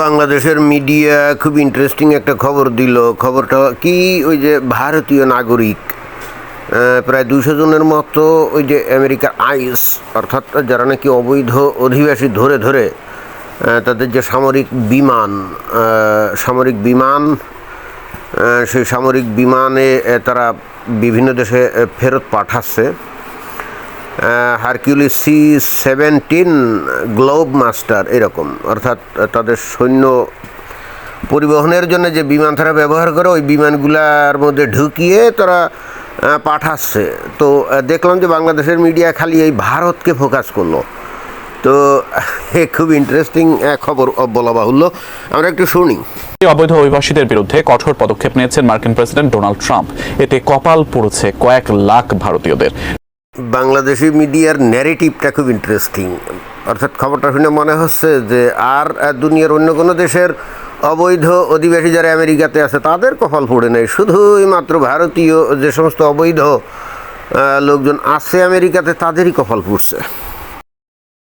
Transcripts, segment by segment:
বাংলাদেশের মিডিয়া খুব ইন্টারেস্টিং একটা খবর দিল। খবরটা কি? ওই যে ভারতীয় নাগরিক প্রায় দুশো জনের মতো ওই যে আমেরিকার আইস অর্থাৎ যারা নাকি অবৈধ অধিবাসী ধরে ধরে তাদের যে সামরিক বিমান সামরিক বিমান সেই সামরিক বিমানে তারা বিভিন্ন দেশে ফেরত পাঠাচ্ছে। Hercules C seventeen globe master এরকম। অর্থাৎ তাদের সৈন্য পরিবহনের জন্য যে বিমান তারা ব্যবহার করে, ওই বিমানগুলার মধ্যে ঢুকিয়ে তারা পাঠাচ্ছে। তো দেখলাম যে বাংলাদেশের মিডিয়া খালি এই ভারতকে ফোকাস করল। তো খুব ইন্টারেস্টিং খবর বলা বাহুল্য আমরা একটু শুনি। অবৈধ অভিবাসীদের বিরুদ্ধে কঠোর পদক্ষেপ নিয়েছেন মার্কিন প্রেসিডেন্ট ডোনাল্ড ট্রাম্প। এতে কপাল পড়েছে কয়েক লাখ ভারতীয়দের। বাংলাদেশি মিডিয়ার ন্যারেটিভটা খুব ইন্টারেস্টিং অর্থাৎ খবরটা শুনে মনে হচ্ছে যে আর দুনিয়ার অন্য কোনো দেশের অবৈধ অধিবাসী যারা আমেরিকাতে আছে, তাদের কপাল পড়ে নেই। শুধুই মাত্র ভারতীয় যে সমস্ত অবৈধ লোকজন আছে আমেরিকাতে, তাদেরই কপাল পড়ছে।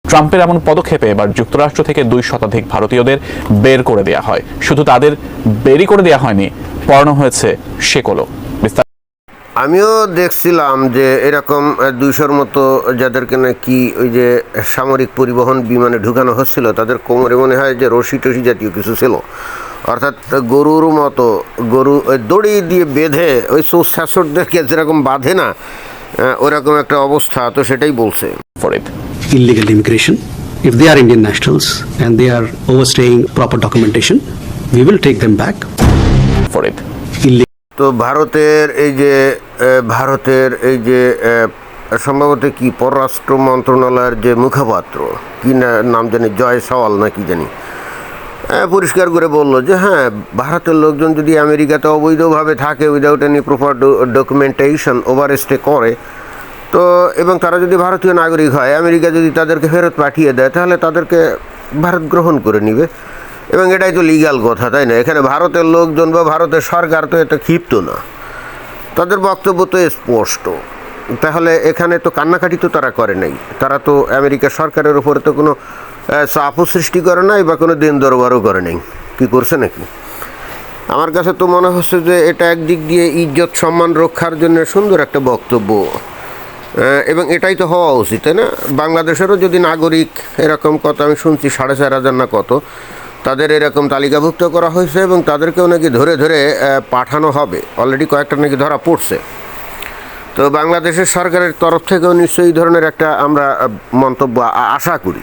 ট্রাম্পের এমন পদক্ষেপে এবার যুক্তরাষ্ট্র থেকে দুই শতাধিক ভারতীয়দের বের করে দেওয়া হয়। শুধু তাদের বেরই করে দেওয়া হয়নি পড়ানো হয়েছে বিস্তারিত আমিও দেখছিলাম যে এরকম দুইশোর মতো যাদেরকে নাকি ওই যে সামরিক পরিবহন বিমানে ঢুকানো হচ্ছিল তাদের কোমরে মনে হয় যে রশি টসি জাতীয় কিছু ছিল অর্থাৎ গরুর মতো গরু ওই দড়ি দিয়ে বেঁধে ওই সোর শাসকদেরকে যেরকম বাঁধে না ওরকম একটা অবস্থা তো সেটাই বলছে illegal immigration. If they are Indian nationals and they are overstaying proper documentation, we will take them back. Farid Illegal তো ভারতের এই যে ভারতের এই যে সম্ভবত কি পররাষ্ট্র মন্ত্রণালয়ের যে মুখপাত্র, কি নাম জানি, জয় সওয়াল না কি জানি পরিষ্কার করে বলল যে হ্যাঁ ভারতের লোকজন যদি আমেরিকাতে অবৈধভাবে থাকে without any proper documentation overstay করে, তো, এবং তারা যদি ভারতীয় নাগরিক হয়, আমেরিকা যদি তাদেরকে ফেরত পাঠিয়ে দেয়, তাহলে তাদেরকে ভারত গ্রহণ করে নিবে। এবং এটাই তো লিগ্যাল কথা, তাই না? এখানে ভারতের লোকজন বা ভারতের সরকার তো এটা ক্ষিপ্ত না। তাদের বক্তব্য তো স্পষ্ট। তাহলে এখানে তো কান্নাকাটি তো তারা করে নাই। তারা তো আমেরিকা সরকারের উপরে তো কোনো চাপও সৃষ্টি করে নাই বা কোনো দিন দরবারও করে নাই। কি করছে নাকি? আমার কাছে তো মনে হচ্ছে যে এটা একদিক দিয়ে ইজ্জত, সম্মান রক্ষার জন্য সুন্দর একটা বক্তব্য। এবং এটাই তো হওয়া উচিত, তাই না? বাংলাদেশেরও যদি নাগরিক, এরকম কত আমি শুনছি, সাড়ে চার হাজার না কত তাদের এরকম তালিকাভুক্ত করা হয়েছে এবং তাদেরকেও নাকি ধরে ধরে পাঠানো হবে। অলরেডি কয়েকটা নাকি ধরা পড়ছে। তো বাংলাদেশের সরকারের তরফ থেকেও নিশ্চয়ই এই ধরনের একটা আমরা মন্তব্য আশা করি।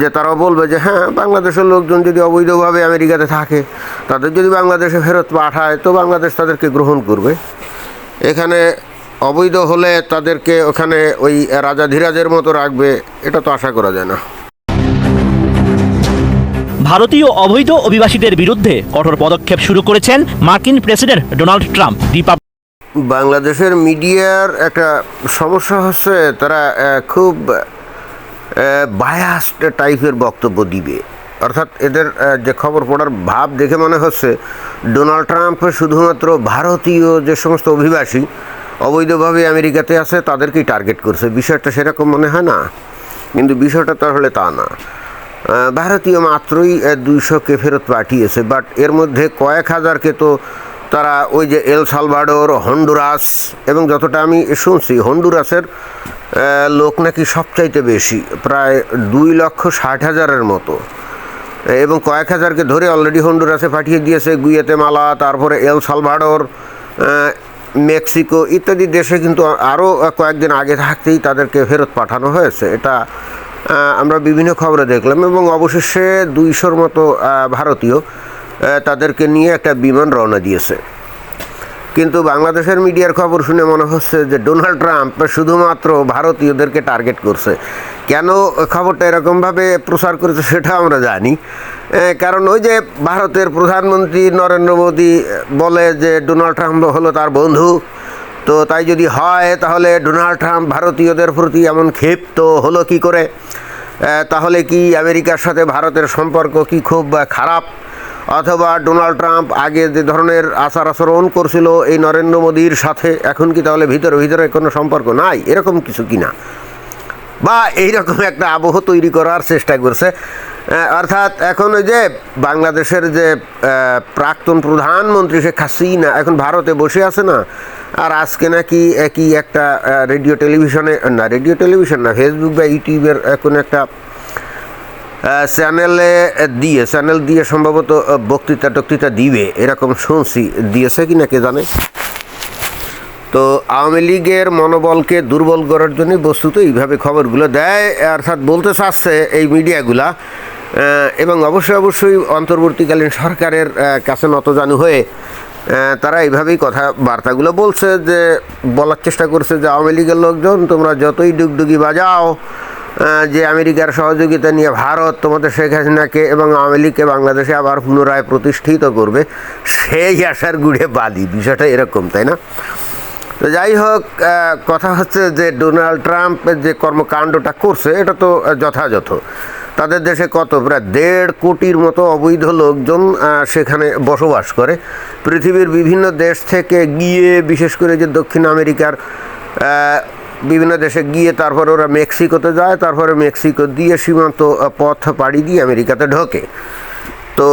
যে তারাও বলবে যে হ্যাঁ বাংলাদেশের লোকজন যদি অবৈধভাবে আমেরিকাতে থাকে, তাদের যদি বাংলাদেশে ফেরত পাঠায়, তো বাংলাদেশ তাদেরকে গ্রহণ করবে। এখানে অবৈধ হলে তাদেরকে ওখানে ওই রাজা ধীরাজের মতো রাখবে, এটা তো আশা করা যায় না। ভারতীয় অবৈধ অভিবাসীদের বিরুদ্ধে কঠোর পদক্ষেপ শুরু করেছেন মার্কিন প্রেসিডেন্ট ডোনাল্ড ট্রাম্প। রিপাবলিক বাংলাদেশের মিডিয়ার একটা সমস্যা হচ্ছে তারা খুব বায়াসড টাইপের বক্তব্য দিবে। অর্থাৎ এদের যে খবর পড়ার ভাব দেখে মনে হচ্ছে ডোনাল্ড ট্রাম্প শুধুমাত্র ভারতীয় যে সমস্ত অভিবাসী অবৈধভাবে আমেরিকাতে আছে, তাদেরকেই টার্গেট করছে। বিষয়টা সেরকম মনে হয় না। কিন্তু বিষয়টা তাহলে তা না। ভারতীয় মাত্রই দুইশোকে ফেরত পাঠিয়েছে বাট এর মধ্যে কয়েক হাজারকে তো তারা ওই যে এল সালভাডোর হন্ডুরাস এবং যতটা আমি শুনছি, হন্ডুরাসের লোক নাকি সবচাইতে বেশি, প্রায় দুই লক্ষ ষাট হাজারের মতো। এবং কয়েক হাজারকে ধরে অলরেডি হন্ডুরাসে পাঠিয়ে দিয়েছে, গুয়েতেমালা, তারপরে এল সালভাডোর মেক্সিকো ইত্যাদি দেশে কিন্তু আরও কয়েকদিন আগে থাকতেই তাদেরকে ফেরত পাঠানো হয়েছে। এটা আমরা বিভিন্ন খবরে দেখলাম এবং অবশেষে দুইশোর মতো ভারতীয় তাদেরকে নিয়ে একটা বিমান রওনা দিয়েছে। কিন্তু বাংলাদেশের মিডিয়ার খবর শুনে মনে হচ্ছে যে ডোনাল্ড ট্রাম্প শুধুমাত্র ভারতীয়দেরকে টার্গেট করছে। কেন খবরটা এরকমভাবে প্রচার করেছে সেটা আমরা জানি। কারণ ওই যে ভারতের প্রধানমন্ত্রী নরেন্দ্র মোদী বলে যে ডোনাল্ড ট্রাম্প হলো তার বন্ধু তো তাই যদি হয়, তাহলে ডোনাল্ড ট্রাম্প ভারতীয়দের প্রতি এমন ক্ষিপ্ত হলো কি করে? তাহলে কি আমেরিকার সাথে ভারতের সম্পর্ক কি খুব খারাপ? অথবা ডোনাল্ড ট্রাম্প আগে যে ধরনের আচার আচরণ করছিল এই নরেন্দ্র মোদীর সাথে, এখন কি তাহলে ভিতরে ভিতরে কোনো সম্পর্ক নাই? এরকম কিছু কি না? বা এইরকম একটা আবহ তৈরি করার চেষ্টা করছে। অর্থাৎ এখন ওই যে বাংলাদেশের যে প্রাক্তন প্রধানমন্ত্রী শেখ হাসিনা এখন ভারতে বসে আছে না, আর আজকে নাকি একই একটা রেডিও টেলিভিশনে, না, রেডিও টেলিভিশন না, ফেসবুক বা ইউটিউবের কোনো একটা চ্যানেলে দিয়ে, চ্যানেল দিয়ে সম্ভবত বক্তৃতা টক্তৃতা দিবে, এরকম শুনছি, দিয়েছে কি না কে জানে? তো আওয়ামী লীগের মনোবলকে দুর্বল করার জন্য বস্তুত এইভাবে খবরগুলো দেয়, অর্থাৎ বলতে চাচ্ছে এই মিডিয়াগুলা এবং অবশ্যই অবশ্যই অন্তর্বর্তীকালীন সরকারের কাছে নতজানু হয়ে তারা এইভাবেই কথা বার্তাগুলো বলছে যে, বলার চেষ্টা করছে যে আওয়ামী লীগের লোকজন, তোমরা যতই ডুগডুগি বাজাও যে আমেরিকার সহযোগিতা নিয়ে ভারত, তোমাদের শেখ হাসিনাকে এবং আওয়ামী লীগকে বাংলাদেশে আবার পুনরায় প্রতিষ্ঠিত করবে, সেই আশার গুড়ে বালি, বিষয়টা এরকম, তাই না? তো যাই হোক কথা হচ্ছে যে ডোনাল্ড ট্রাম্প যে কর্মকাণ্ডটা করছে, এটা তো যথাযথ। তাদের দেশে কত? প্রায় দেড় কোটির মতো অবৈধ লোকজন সেখানে বসবাস করে। পৃথিবীর বিভিন্ন দেশ থেকে গিয়ে, বিশেষ করে যে দক্ষিণ আমেরিকার বিভিন্ন দেশে গিয়ে, তারপরে ওরা মেক্সিকোতে যায়, তারপরে মেক্সিকো দিয়ে সীমান্ত পথ পাড়ি দিয়ে আমেরিকাতে ঢোকে। তো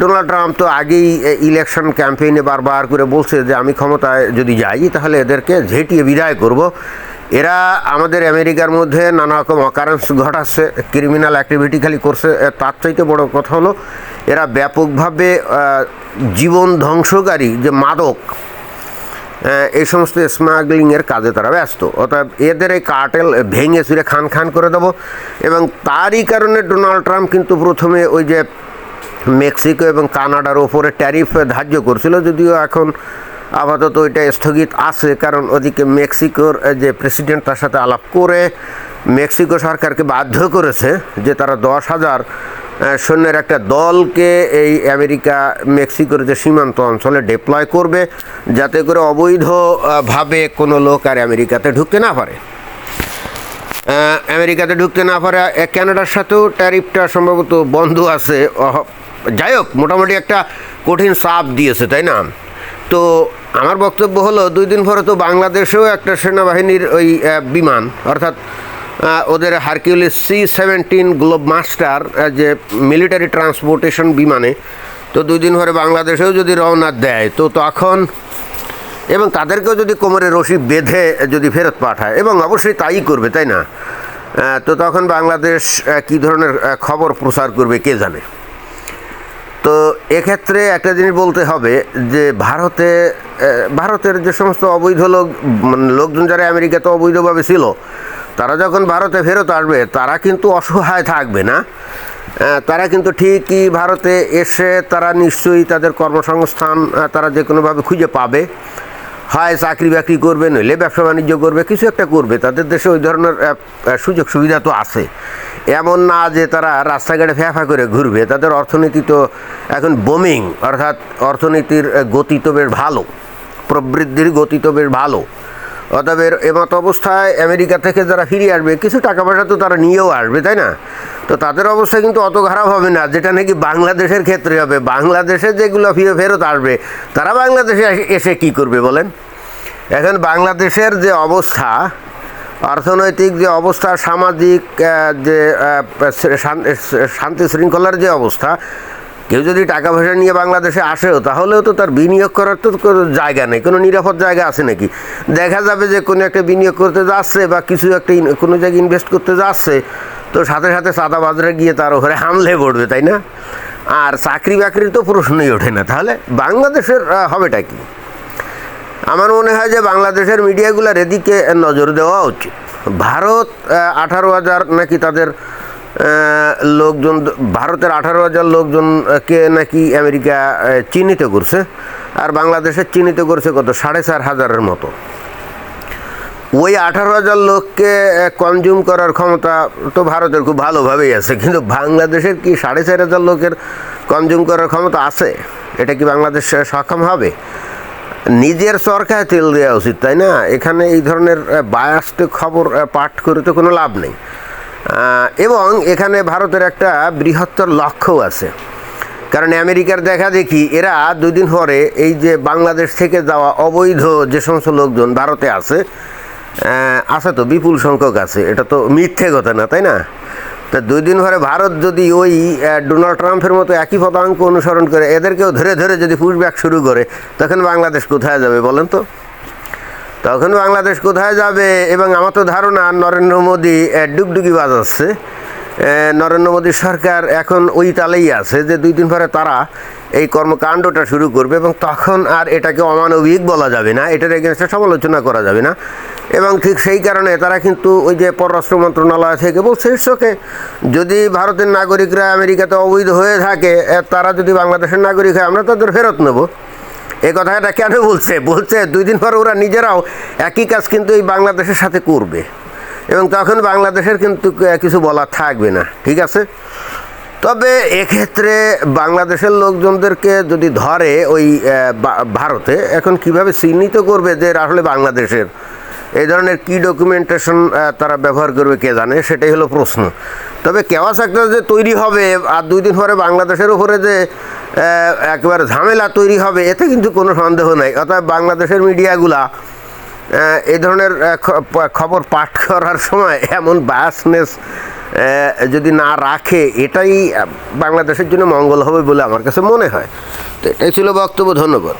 ডোনাল্ড ট্রাম্প তো আগেই ইলেকশন ক্যাম্পেইনে বারবার করে বলছে যে আমি ক্ষমতায় যদি যাই, তাহলে এদেরকে ঝেঁটিয়ে বিদায় করব। এরা আমাদের আমেরিকার মধ্যে নানা রকম অকারেন্স ঘটাচ্ছে ক্রিমিনাল অ্যাক্টিভিটি খালি করছে। তার চাইতে বড় কথা হলো, এরা ব্যাপকভাবে জীবন ধ্বংসকারী যে মাদক এই সমস্ত স্মাগলিংয়ের কাজে তারা ব্যস্ত। অর্থাৎ এদের এই কার্টেল ভেঙে চুরে খান খান করে দেবো। এবং তারই কারণে ডোনাল্ড ট্রাম্প কিন্তু প্রথমে ওই যে মেক্সিকো এবং কানাডার ওপরে ট্যারিফ ধার্য করছিল যদিও এখন আপাতত ওইটা স্থগিত আছে কারণ ওদিকে মেক্সিকোর যে প্রেসিডেন্ট তার সাথে আলাপ করে মেক্সিকো সরকারকে বাধ্য করেছে যে তারা দশ হাজার সৈন্যের একটা দলকে এই আমেরিকা মেক্সিকোর যে সীমান্ত অঞ্চলে ডিপ্লয় করবে যাতে করে অবৈধভাবে কোনো লোক আর আমেরিকাতে ঢুকতে না পারে। আমেরিকাতে ঢুকতে না পারে আহ, কানাডার সাথেও ট্যারিফটা সম্ভবত বন্ধ আছে যাই হোক মোটামুটি একটা কঠিন চাপ দিয়েছে, তাই না? তো আমার বক্তব্য হলো, দুই দিন পরে তো বাংলাদেশেও একটা সেনাবাহিনীর ওই বিমান, অর্থাৎ ওদের Hercules C seventeen globe master যে মিলিটারি ট্রান্সপোর্টেশন বিমানে, তো দুই দিন পরে বাংলাদেশেও যদি রওনা দেয়, তো তখন, এবং তাদেরকেও যদি কোমরে রশি বেঁধে যদি ফেরত পাঠায়, এবং অবশ্যই তাই করবে, তাই না? তো তখন বাংলাদেশ কী ধরনের খবর প্রচার করবে, কে জানে? এক্ষেত্রে একটা জিনিস বলতে হবে যে ভারতে ভারতের যে সমস্ত অবৈধ লোক মানে লোকজন যারা আমেরিকাতে অবৈধভাবে ছিল, তারা যখন ভারতে ফেরত আসবে, তারা কিন্তু অসহায় থাকবে না। তারা কিন্তু ঠিকই ভারতে এসে তারা নিশ্চয়ই তাদের কর্মসংস্থান তারা যে কোনোভাবে খুঁজে পাবে। হয়, চাকরি বাকরি করবে, নইলে ব্যবসা বাণিজ্য করবে, কিছু একটা করবে। তাদের দেশে ওই ধরনের সুযোগ সুবিধা তো আছে। এমন না যে তারা রাস্তাঘাটে ফ্যাফা করে ঘুরবে। তাদের অর্থনীতি তো এখন বোমিং অর্থাৎ অর্থনীতির গতি তো বেশ ভালো, প্রবৃদ্ধির গতি তো বেশ ভালো। অতএব এমত অবস্থায় আমেরিকা থেকে যারা ফিরে আসবে, কিছু টাকা পয়সা তো তারা নিয়েও আসবে, তাই না? তো তাদের অবস্থা কিন্তু অত খারাপ হবে না, যেটা নাকি বাংলাদেশের ক্ষেত্রে হবে। বাংলাদেশে যেগুলো ফিরে ফেরত আসবে, তারা বাংলাদেশে এসে- কি করবে বলেন? এখন বাংলাদেশের যে অবস্থা, অর্থনৈতিক যে অবস্থা, সামাজিক যে শান্তি শৃঙ্খলার যে অবস্থা, কেউ যদি টাকা পয়সা নিয়ে বাংলাদেশে আসেও, তাহলেও তো তার বিনিয়োগ করার তো জায়গা নেই, কোনো নিরাপদ জায়গা আছে নাকি? দেখা যাবে যে কোনো একটা বিনিয়োগ করতে যাচ্ছে বা কিছু একটা কোনো জায়গায় ইনভেস্ট করতে যাচ্ছে তো সাথে সাথে সাদা বাজারে গিয়ে তার ওখানে হামলে পড়বে, তাই না? আর চাকরি বাকরির তো প্রশ্নই ওঠে না। তাহলে বাংলাদেশের হবেটা কি? আমার মনে হয় যে বাংলাদেশের মিডিয়াগুলোর এদিকে নজর দেওয়া উচিত। ভারত আঠারো হাজার নাকি তাদের লোকজন, ভারতের আঠারো হাজার লোকজনকে নাকি আমেরিকা চিহ্নিত করছে, আর বাংলাদেশের চিহ্নিত করছে কত? সাড়ে চার হাজারের মতো। ওই আঠারো হাজার লোককে কনজিউম করার ক্ষমতা তো ভারতের খুব ভালোভাবেই আছে, কিন্তু বাংলাদেশের কি সাড়ে চার হাজার লোকের কনজিউম করার ক্ষমতা আছে? এটা কি বাংলাদেশ সক্ষম হবে? নিজের সরকার তেল দেওয়া উচিত, তাই না? এখানে এই ধরনের বায়াস্ট খবর পাঠ করে তো কোনো লাভ নেই। এবং এখানে ভারতের একটা বৃহত্তর লক্ষ্যও আছে। কারণ আমেরিকার দেখা দেখি, এরা দুদিন পরে এই যে বাংলাদেশ থেকে যাওয়া অবৈধ যে সমস্ত লোকজন ভারতে আছে আছে তো, বিপুল সংখ্যক আছে। এটা তো মিথ্যে কথা না, তাই না? তা দুই দিন পরে ভারত যদি ওই ডোনাল্ড ট্রাম্পের মতো একই পদাঙ্ক অনুসরণ করে, এদেরকেও ধরে ধরে যদি পুশব্যাক শুরু করে, তখন বাংলাদেশ কোথায় যাবে বলেন তো? তখন বাংলাদেশ কোথায় যাবে? এবং আমার তো ধারণা, নরেন্দ্র মোদী ডুগডুগি বাজাচ্ছে। নরেন্দ্র মোদী সরকার এখন ওই তালেই আছে যে দুই দিন পরে তারা এই কর্মকাণ্ডটা শুরু করবে এবং তখন আর এটাকে অমানবিক বলা যাবে না, এটার এগেনস্টে সমালোচনা করা যাবে না। এবং ঠিক সেই কারণে তারা কিন্তু ওই যে পররাষ্ট্র মন্ত্রণালয় থেকে বলছে ইটসকে যদি ভারতের নাগরিকরা আমেরিকাতে অবৈধ হয়ে থাকে তারা যদি বাংলাদেশের নাগরিক হয়, আমরা তাদের ফেরত নেব। এই কথাটা কেন বলছে? বলছে দুই দিন পর ওরা নিজেরাও একই কাজ কিন্তু এই বাংলাদেশের সাথে করবে। এবং তখন বাংলাদেশের কিন্তু কিছু বলার থাকবে না, ঠিক আছে? তবে এক্ষেত্রে বাংলাদেশের লোকজনদেরকে যদি ধরে ওই ভারতে, এখন কীভাবে চিহ্নিত করবে যে আসলে বাংলাদেশের এই ধরনের কি ডকুমেন্টেশন তারা ব্যবহার করবে কে জানে, সেটাই হলো প্রশ্ন। তবে কেওয়াস একটা যে তৈরি হবে, আর দুই দিন পরে বাংলাদেশের উপরে যে একেবারে ঝামেলা তৈরি হবে, এতে কিন্তু কোনো সন্দেহ নাই। অর্থাৎ বাংলাদেশের মিডিয়াগুলা এই ধরনের খবর পাঠ করার সময় এমন বায়াসনেস যদি না রাখে, এটাই বাংলাদেশের জন্য মঙ্গল হবে বলে আমার কাছে মনে হয়। তো এটাই ছিল বক্তব্য, ধন্যবাদ।